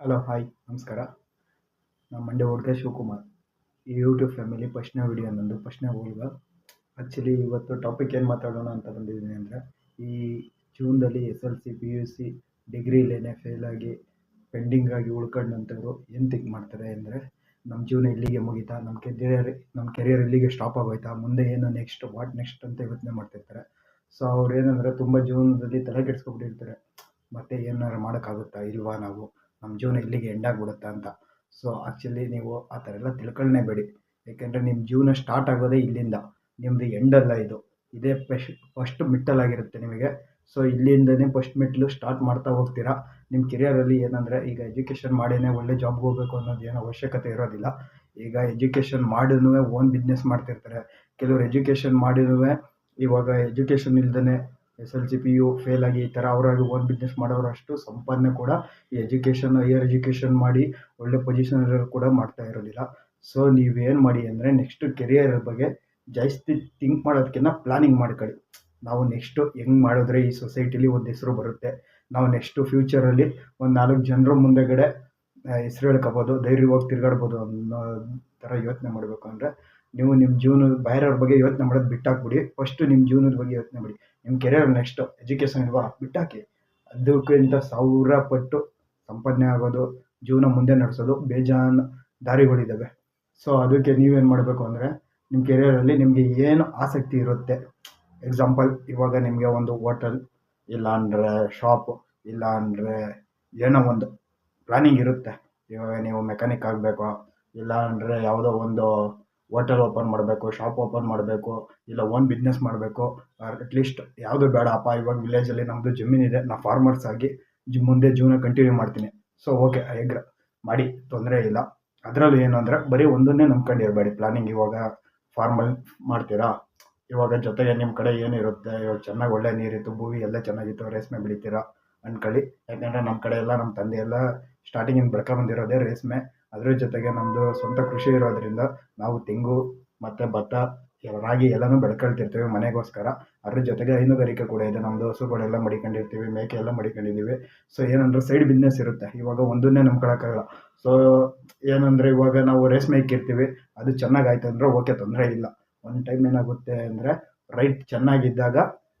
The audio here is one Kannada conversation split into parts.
ಹಲೋ, ಹಾಯ್, ನಮಸ್ಕಾರ. ನಾನು ಮಂಡ್ಯ ಹುಡುಗ ಶಿವಕುಮಾರ್. ಈ ಯೂಟ್ಯೂಬ್ ಫ್ಯಾಮಿಲಿ ಫಸ್ಟ್ನೇ ವಿಡಿಯೋ ನಂದು ಫಸ್ಟ್ನೇ ಹುಡುಗ ಆ್ಯಕ್ಚುಲಿ ಇವತ್ತು ಟಾಪಿಕ್ ಏನು ಮಾತಾಡೋಣ ಅಂತ ಬಂದಿದ್ದೀನಿ ಅಂದರೆ, ಈ ಜೂನ್ದಲ್ಲಿ S L C P U C ಡಿಗ್ರಿಲೇನೆ ಫೇಲಾಗಿ ಪೆಂಡಿಂಗಾಗಿ ಉಳ್ಕೊಂಡಂಥವ್ರು ಏನು ತಿಂಕ್ ಮಾಡ್ತಾರೆ ಅಂದರೆ ನಮ್ಮ ಜೀವನ ಇಲ್ಲಿಗೆ ಮುಗೀತಾ ನಮ್ಮ ಕೆರಿಯರ್ ನಮ್ಮ ಕೆರಿಯರ್ ಇಲ್ಲಿಗೆ ಸ್ಟಾಪ್ ಆಗೋಯ್ತಾ, ಮುಂದೆ ಏನು ನೆಕ್ಸ್ಟ್ ವಾಟ್ ನೆಕ್ಸ್ಟ್ ಅಂತ ಯೋಚನೆ ಮಾಡ್ತಿರ್ತಾರೆ. ಸೊ ಅವ್ರು ಏನಂದರೆ, ತುಂಬ ಜೀವನದಲ್ಲಿ ತಲೆ ಕೆಡಿಸ್ಕೊಬಿಟ್ಟಿರ್ತಾರೆ. ಮತ್ತೆ ಏನಾರು ಮಾಡೋಕ್ಕಾಗುತ್ತಾ, ಇಲ್ವಾ ನಾವು? ನಮ್ಮ ಜೀವನ ಇಲ್ಲಿಗೆ ಎಂಡ್ ಬಿಡುತ್ತೆ ಅಂತ. ಸೊ ಆ್ಯಕ್ಚುಲಿ ನೀವು ಆ ಥರ ಎಲ್ಲ ತಿಳ್ಕೊಳ್ಳೇ ಬೇಡಿ. ಏಕೆಂದರೆ ನಿಮ್ಮ ಜೀವನ ಸ್ಟಾರ್ಟ್ ಆಗೋದೇ ಇಲ್ಲಿಂದ. ನಿಮ್ಮದು ಎಂಡಲ್ಲ ಇದು. ಇದೇ ಫೆಶ್ ಫಸ್ಟ್ ಮಿಟ್ಟಲಾಗಿರುತ್ತೆ ನಿಮಗೆ. ಸೊ ಇಲ್ಲಿಂದನೇ ಫಸ್ಟ್ ಮೆಟ್ಲು ಸ್ಟಾರ್ಟ್ ಮಾಡ್ತಾ ಹೋಗ್ತೀರಾ. ನಿಮ್ಮ ಕೆರಿಯರಲ್ಲಿ ಏನಂದರೆ ಈಗ ಎಜುಕೇಷನ್ ಮಾಡಿನೇ ಒಳ್ಳೆ ಜಾಬ್ಗೆ ಹೋಗಬೇಕು ಅನ್ನೋದು ಏನು ಅವಶ್ಯಕತೆ ಇರೋದಿಲ್ಲ. ಈಗ ಎಜುಕೇಷನ್ ಮಾಡಿನೂ ಓನ್ ಬಿಸ್ನೆಸ್ ಮಾಡ್ತಿರ್ತಾರೆ. ಕೆಲವರು ಎಜುಕೇಷನ್ ಮಾಡಿನೂ ಇವಾಗ ಎಜುಕೇಷನ್ ಇಲ್ದೇ S L C P U fail ಆಗಿ ಈ ಥರ ಅವರಾಗಿ ಓನ್ ಬಿಸ್ನೆಸ್ ಮಾಡೋರಷ್ಟು ಸಂಪಾದನೆ ಕೂಡ ಈ ಎಜುಕೇಷನ್ ಹೈಯರ್ ಎಜುಕೇಷನ್ ಮಾಡಿ ಒಳ್ಳೆ ಇರೋರು ಕೂಡ ಮಾಡ್ತಾ ಇರೋದಿಲ್ಲ. ಸೊ ನೀವೇನು ಮಾಡಿ ಅಂದರೆ ನೆಕ್ಸ್ಟ್ ಕೆರಿಯರ್ ಬಗ್ಗೆ ಜಾಸ್ತಿ ಥಿಂಕ್ ಮಾಡೋದಕ್ಕಿಂತ ಪ್ಲಾನಿಂಗ್ ಮಾಡ್ಕೊಳ್ಳಿ. ನಾವು ನೆಕ್ಸ್ಟು ಹೆಂಗೆ ಮಾಡಿದ್ರೆ ಈ ಸೊಸೈಟಿಲಿ ಒಂದು ಹೆಸರು ಬರುತ್ತೆ. ನಾವು ನೆಕ್ಸ್ಟು ಫ್ಯೂಚರಲ್ಲಿ ಒಂದು ನಾಲ್ಕು ಜನರ ಮುಂದೆಗಡೆ ಹೆಸ್ರು ಹೇಳ್ಕೋಬೋದು, ಧೈರ್ಯವಾಗಿ ತಿರ್ಗಾಡ್ಬೋದು ಅನ್ನೋ ಥರ ಯೋಚನೆ ಮಾಡಬೇಕು ಅಂದರೆ ನೀವು ನಿಮ್ಮ ಜೀವನದ, ಬೇರೆಯವ್ರ ಬಗ್ಗೆ ಯೋಚನೆ ಮಾಡೋದು ಬಿಟ್ಟಾಕ್ಬಿಡಿ. ಫಸ್ಟು ನಿಮ್ಮ ಜೀವನದ ಬಗ್ಗೆ ಯೋಚನೆ ಮಾಡಿ. ನಿಮ್ಮ ಕೆರಿಯರ್ ನೆಕ್ಸ್ಟು ಎಜುಕೇಷನ್ ಇಲ್ವಾ? ಬಿಟ್ಟಾಕಿ. ಅದಕ್ಕಿಂತ ಸಾವಿರ ಪಟ್ಟು ಸಂಪಾದನೆ ಆಗೋದು, ಜೀವನ ಮುಂದೆ ನಡೆಸೋದು ಬೇಜಾನ್ ದಾರಿಗಳಿದ್ದಾವೆ ಸೊ ಅದಕ್ಕೆ ನೀವೇನು ಮಾಡಬೇಕು ಅಂದರೆ ನಿಮ್ಮ ಕೆರಿಯರಲ್ಲಿ ನಿಮಗೆ ಏನು ಆಸಕ್ತಿ ಇರುತ್ತೆ? ಎಕ್ಸಾಂಪಲ್ ಇವಾಗ ನಿಮಗೆ ಒಂದು ಹೋಟೆಲ್ ಇಲ್ಲ ಅಂದರೆ ಶಾಪು ಇಲ್ಲ ಅಂದರೆ ಏನೋ ಒಂದು ಪ್ಲಾನಿಂಗ್ ಇರುತ್ತೆ. ಇವಾಗ ನೀವು ಮೆಕ್ಯಾನಿಕ್ ಆಗಬೇಕು ಇಲ್ಲ ಅಂದರೆ ಯಾವುದೋ ಒಂದು ಹೋಟೆಲ್ ಓಪನ್ ಮಾಡಬೇಕು, ಶಾಪ್ ಓಪನ್ ಮಾಡಬೇಕು, ಇಲ್ಲ ಓನ್ ಬಿಸ್ನೆಸ್ ಮಾಡಬೇಕು ಅಟ್ಲೀಸ್ಟ್ ಯಾವುದು ಬೇಡಪ್ಪ ಇವಾಗ ವಿಲೇಜಲ್ಲಿ ನಮ್ಮದು ಜಮೀನಿದೆ ನಾ ಫಾರ್ಮರ್ಸ್ ಆಗಿ ಜಿ, ಮುಂದೆ ಜೀವನ ಕಂಟಿನ್ಯೂ ಮಾಡ್ತೀನಿ. ಸೊ ಓಕೆ ಎಗ್ರ ಮಾಡಿ, ತೊಂದರೆ ಇಲ್ಲ. ಅದರಲ್ಲೂ ಏನು ಅಂದರೆ, ಬರೀ ಒಂದನ್ನೇ ನಂಬ್ಕೊಂಡಿರಬೇಡಿ ಪ್ಲಾನಿಂಗ್ ಇವಾಗ ಫಾರ್ಮಲ್ ಮಾಡ್ತೀರಾ? ಇವಾಗ ಜೊತೆಗೆ ನಿಮ್ಮ ಕಡೆ ಏನಿರುತ್ತೆ? ಇವಾಗ ಚೆನ್ನಾಗಿ ಒಳ್ಳೆ ನೀರಿತ್ತು, ಭೂಮಿ ಎಲ್ಲ ಚೆನ್ನಾಗಿತ್ತು, ರೇಷ್ಮೆ ಬೆಳಿತೀರಾ? ಅಂದ್ಕೊಳ್ಳಿ ಯಾಕಂದರೆ ನಮ್ಮ ಕಡೆ ಎಲ್ಲ ನಮ್ಮ ತಂದೆ ಎಲ್ಲ ಸ್ಟಾರ್ಟಿಂಗಿಂದ ಬೆಳ್ಕೊಂಬಂದಿರೋದೇ ರೇಷ್ಮೆ. ಅದ್ರ ಜೊತೆಗೆ ನಮ್ಮದು ಸ್ವಂತ ಕೃಷಿ ಇರೋದ್ರಿಂದ ನಾವು ತೆಂಗು ಮತ್ತು ಭತ್ತ ರಾಗಿ ಎಲ್ಲನೂ ಬೆಳ್ಕೊಳ್ತಿರ್ತೀವಿ ಮನೆಗೋಸ್ಕರ. ಅದ್ರ ಜೊತೆಗೆ ಹೈನುಗಾರಿಕೆ ಕೂಡ ಇದೆ. ನಮ್ಮದು ಹಸುಗಳೆಲ್ಲ ಮಡಿಕೊಂಡಿರ್ತೀವಿ ಮೇಕೆ ಎಲ್ಲ ಮಡಿಕೊಂಡಿದ್ದೀವಿ. ಸೊ ಏನಂದ್ರೆ ಸೈಡ್ ಬಿಸ್ನೆಸ್ ಇರುತ್ತೆ. ಇವಾಗ ಒಂದನ್ನೇ ನಂಬ್ಕೊಳಕ್ಕಾಗಲ್ಲ. ಸೊ ಏನಂದರೆ ಇವಾಗ ನಾವು ರೇಷ್ಮೆ ಇಕ್ಕಿರ್ತೀವಿ, ಅದು ಚೆನ್ನಾಗಾಯ್ತು ಅಂದರೆ ಓಕೆ ತೊಂದರೆ ಇಲ್ಲ. ಒಂದು ಟೈಮ್ ಏನಾಗುತ್ತೆ ಅಂದರೆ ರೈಟ್ ಚೆನ್ನಾಗಿದ್ದಾಗ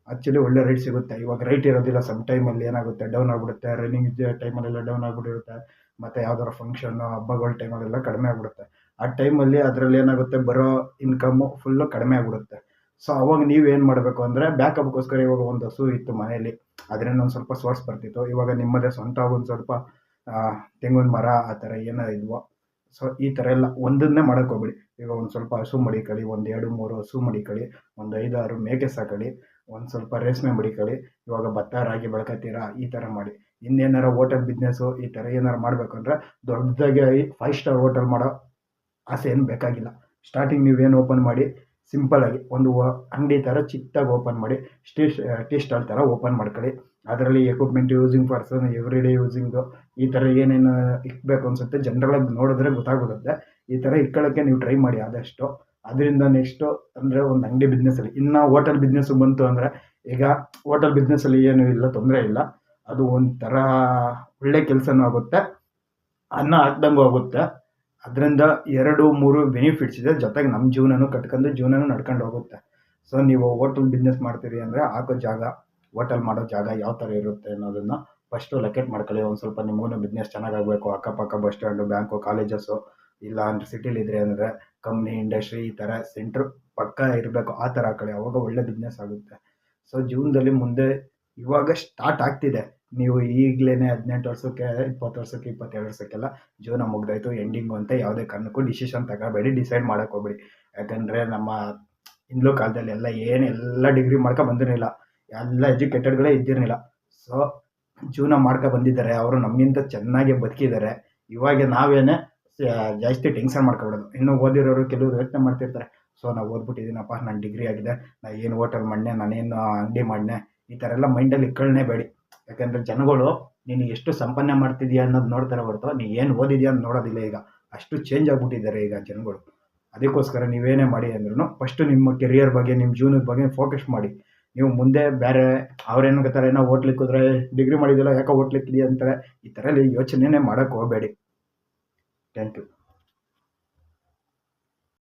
ಆ್ಯಕ್ಚುಲಿ ಒಳ್ಳೆ ರೈಟ್ ಸಿಗುತ್ತೆ. ಇವಾಗ ರೈಟ್ ಇರೋದಿಲ್ಲ. ಸಮ್ ಟೈಮಲ್ಲಿ ಏನಾಗುತ್ತೆ ಡೌನ್ ಆಗಿಬಿಡುತ್ತೆ. ರನ್ನಿಂಗ್ ಟೈಮಲ್ಲೆಲ್ಲ ಡೌನ್ ಆಗಿಬಿಟ್ಟಿರುತ್ತೆ ಮತ್ತು ಯಾವ್ದಾರು ಫಂಕ್ಷನ್ನು ಹಬ್ಬಗಳ ಟೈಮಲ್ಲೆಲ್ಲ ಕಡಿಮೆ ಆಗಿಬಿಡುತ್ತೆ. ಆ ಟೈಮಲ್ಲಿ ಅದರಲ್ಲಿ ಏನಾಗುತ್ತೆ, ಬರೋ ಇನ್ಕಮ್ಮು ಫುಲ್ಲು ಕಡಿಮೆ ಆಗಿಬಿಡುತ್ತೆ. ಸೊ ಅವಾಗ ನೀವೇನು ಮಾಡಬೇಕು ಅಂದರೆ ಬ್ಯಾಕಪ್ಗೋಸ್ಕರ ಇವಾಗ ಒಂದು ಹಸು ಇತ್ತು ಮನೆಯಲ್ಲಿ. ಅದರಿಂದ ಒಂದು ಸ್ವಲ್ಪ ಸೋರ್ಸ್ ಬರ್ತಿತ್ತು. ಇವಾಗ ನಿಮ್ಮದೇ ಸ್ವಂತ ಒಂದು ಸ್ವಲ್ಪ ತೆಂಗಿನ ಮರ, ಆ ಥರ ಏನೋ ಇದ್ವೋ ಸೊ ಈ ಥರ ಎಲ್ಲ ಒಂದನ್ನೇ ಹೋಗ್ಬೇಡಿ. ಈಗ ಒಂದು ಸ್ವಲ್ಪ ಹಸು ಮಡಿಕಳಿ ಒಂದು ಎರಡು ಮೂರು ಹಸು ಮಡಿಕಳಿ ಒಂದು ಐದಾರು ಮೇಕೆ ಸಾಕಳಿ ಒಂದು ಸ್ವಲ್ಪ ರೇಷ್ಮೆ ಮಡಿಕಳಿ ಇವಾಗ ಭತ್ತ, ರಾಗಿ, ಬೆಳ್ಕೊತೀರಾ, ಈ ಥರ ಮಾಡಿ. ಇನ್ನೇನಾರು ಹೋಟೆಲ್ ಬಿಸ್ನೆಸ್ಸು ಈ ಥರ ಏನಾರು ಮಾಡಬೇಕು ಅಂದರೆ ದೊಡ್ಡದಾಗಿ ಫೈವ್ ಸ್ಟಾರ್ ಹೋಟೆಲ್ ಮಾಡೋ ಆಸೆ ಏನು ಬೇಕಾಗಿಲ್ಲ. ಸ್ಟಾರ್ಟಿಂಗ್ ನೀವೇನು ಓಪನ್ ಮಾಡಿ ಸಿಂಪಲಾಗಿ ಒಂದು ಅಂಗಡಿ ಥರ ಚಿಕ್ಕದಾಗಿ ಓಪನ್ ಮಾಡಿ ಸ್ಟೀ ಟೀ ಸ್ಟಾಲ್ ಥರ ಓಪನ್ ಮಾಡ್ಕೊಳ್ಳಿ. ಅದರಲ್ಲಿ equipment using person every day using ಈ ಥರ ಏನೇನು ಇಕ್ಬೇಕು ಅನಿಸುತ್ತೆ ಆಗಿ ನೋಡಿದ್ರೆ ಗೊತ್ತಾಗ್ಬಿಡುತ್ತೆ ಈ ಥರ ಇಕ್ಕೊಳ್ಳೋಕ್ಕೆ ನೀವು ಟ್ರೈ ಮಾಡಿ ಆದಷ್ಟು. ಅದರಿಂದ ನೆಕ್ಸ್ಟು ಅಂದರೆ ಒಂದು ಅಂಗಡಿ ಬಿಸ್ನೆಸ್ಸಲ್ಲಿ ಇನ್ನು ಹೋಟೆಲ್ ಬಿಸ್ನೆಸ್ಸು ಬಂತು ಅಂದರೆ ಈಗ ಹೋಟೆಲ್ ಬಿಸ್ನೆಸ್ಸಲ್ಲಿ ಏನೂ ಇಲ್ಲ ತೊಂದರೆ ಇಲ್ಲ. ಅದು ಒಂಥರ ಒಳ್ಳೆ ಕೆಲಸನೂ ಆಗುತ್ತೆ. ಅನ್ನ ಹಾಕ್ದಂಗೂ ಆಗುತ್ತೆ. ಅದರಿಂದ ಎರಡು, ಮೂರು ಬೆನಿಫಿಟ್ಸ್ ಇದೆ. ಜೊತೆಗೆ ನಮ್ಮ ಜೀವನನೂ ಕಟ್ಕೊಂಡು ಜೀವನನೂ ನಡ್ಕೊಂಡು ಹೋಗುತ್ತೆ. ಸೊ ನೀವು ಹೋಟೆಲ್ ಬಿಸ್ನೆಸ್ ಮಾಡ್ತೀರಿ ಅಂದರೆ ಹಾಕೋ ಜಾಗ ಹೋಟೆಲ್ ಮಾಡೋ ಜಾಗ ಯಾವ ಥರ ಇರುತ್ತೆ ಅನ್ನೋದನ್ನು ಫಸ್ಟು ಲೆಕೆಟ್ ಮಾಡ್ಕೊಳ್ಳಿ. ಒಂದು ಸ್ವಲ್ಪ ನಿಮಗೂ ಬಿಸ್ನೆಸ್ ಚೆನ್ನಾಗಾಗಬೇಕು. ಅಕ್ಕಪಕ್ಕ ಬಸ್ ಸ್ಟ್ಯಾಂಡು ಬ್ಯಾಂಕು ಕಾಲೇಜಸ್ಸು ಇಲ್ಲ ಅಂದರೆ ಸಿಟಿಲಿದ್ರೆ ಅಂದರೆ ಕಂಪ್ನಿ ಇಂಡಸ್ಟ್ರಿ ಈ ಥರ ಸೆಂಟ್ರ್ ಪಕ್ಕ ಇರಬೇಕು. ಆ ಥರ ಹಾಕೊಳ್ಳಿ. ಅವಾಗ ಒಳ್ಳೆ ಬಿಸ್ನೆಸ್ ಆಗುತ್ತೆ. ಸೊ ಜೀವನದಲ್ಲಿ ಮುಂದೆ ಇವಾಗ ಸ್ಟಾರ್ಟ್ ಆಗ್ತಿದೆ. ನೀವು ಈಗಲೇ ಹದಿನೆಂಟು ವರ್ಷಕ್ಕೆ, ಇಪ್ಪತ್ತು ವರ್ಷಕ್ಕೆ ಇಪ್ಪತ್ತೆರಡು ವರ್ಷಕ್ಕೆಲ್ಲ ಜೀವನ ಮುಗ್ದಾಯ್ತು ಎಂಡಿಂಗು ಅಂತ ಯಾವುದೇ ಕಾರಣಕ್ಕೂ ಡಿಸಿಷನ್ ತಗೋಬೇಡಿ ಡಿಸೈಡ್ ಮಾಡೋಕೆ ಹೋಗ್ಬೇಡಿ. ಯಾಕಂದರೆ ನಮ್ಮ ಹಿಂದ್ಲೂ ಕಾಲದಲ್ಲಿ ಎಲ್ಲ ಏನೆಲ್ಲ ಡಿಗ್ರಿ ಮಾಡ್ಕೊ ಬಂದಿರಲಿಲ್ಲ ಎಲ್ಲ ಎಜುಕೇಟೆಡ್ಗಳೇ ಇದ್ದಿರಲಿಲ್ಲ. ಸೊ ಜೀವನ ಮಾಡ್ಕೊ ಬಂದಿದ್ದಾರೆ, ಅವರು ನಮಗಿಂತ ಚೆನ್ನಾಗಿ ಬದುಕಿದ್ದಾರೆ. ಇವಾಗ ನಾವೇನೇ ಜಾಸ್ತಿ ಟೆನ್ಷನ್ ಮಾಡ್ಕೊಬಿಡೋದು. ಇನ್ನು ಓದಿರೋರು ಕೆಲವರು ಯೋಚನೆ ಮಾಡ್ತಿರ್ತಾರೆ ಸೊ ನಾವು ಓದ್ಬಿಟ್ಟಿದ್ದೀನಪ್ಪ, ನಾನು ಡಿಗ್ರಿ ಆಗಿದೆ ನಾನು ಏನು ಹೋಟೆಲ್ ಮಾಡ್ನೆ, ನಾನೇನು ಅಂಗಡಿ ಮಾಡ್ನೆ, ಈ ಥರ ಎಲ್ಲ ಮೈಂಡಲ್ಲಿ ಬೇಡಿ. ಯಾಕಂದರೆ ಜನಗಳು, ನೀನು ಎಷ್ಟು ಸಂಪನ್ನೆ ಮಾಡ್ತಿದ್ಯಾ ಅನ್ನೋದು ನೋಡ್ತಾರೆ ಹೊರತು, ನೀ ಏನು ಓದಿದ್ಯಾ ಅಂತ ನೋಡೋದಿಲ್ಲ ಈಗ. ಅಷ್ಟು ಚೇಂಜ್ ಆಗಿಬಿಟ್ಟಿದ್ದಾರೆ ಈಗ ಜನಗಳು. ಅದಕ್ಕೋಸ್ಕರ ನೀವೇನೇ ಮಾಡಿ ಅಂದ್ರೂ ಫಸ್ಟು ನಿಮ್ಮ ಕೆರಿಯರ್ ಬಗ್ಗೆ, ನಿಮ್ಮ ಜೀವನದ ಬಗ್ಗೆ ಫೋಕಸ್ ಮಾಡಿ. ನೀವು ಮುಂದೆ ಬೇರೆ ಅವ್ರೇನು ಗೊತ್ತಾರೆ ಏನೋ ಓಟ್ಲಿಕ್ಕೆ ಹೋದ್ರೆ ಡಿಗ್ರಿ ಮಾಡಿದ್ದಿಲ್ಲ ಯಾಕೆ ಹೋಟ್ಲಿಗೆ ಅಂತಾರೆ, ಈ ಥರ ಎಲ್ಲ ಯೋಚನೆನೇ ಮಾಡೋಕ್ಕೆ ಹೋಗಬೇಡಿ. Thank you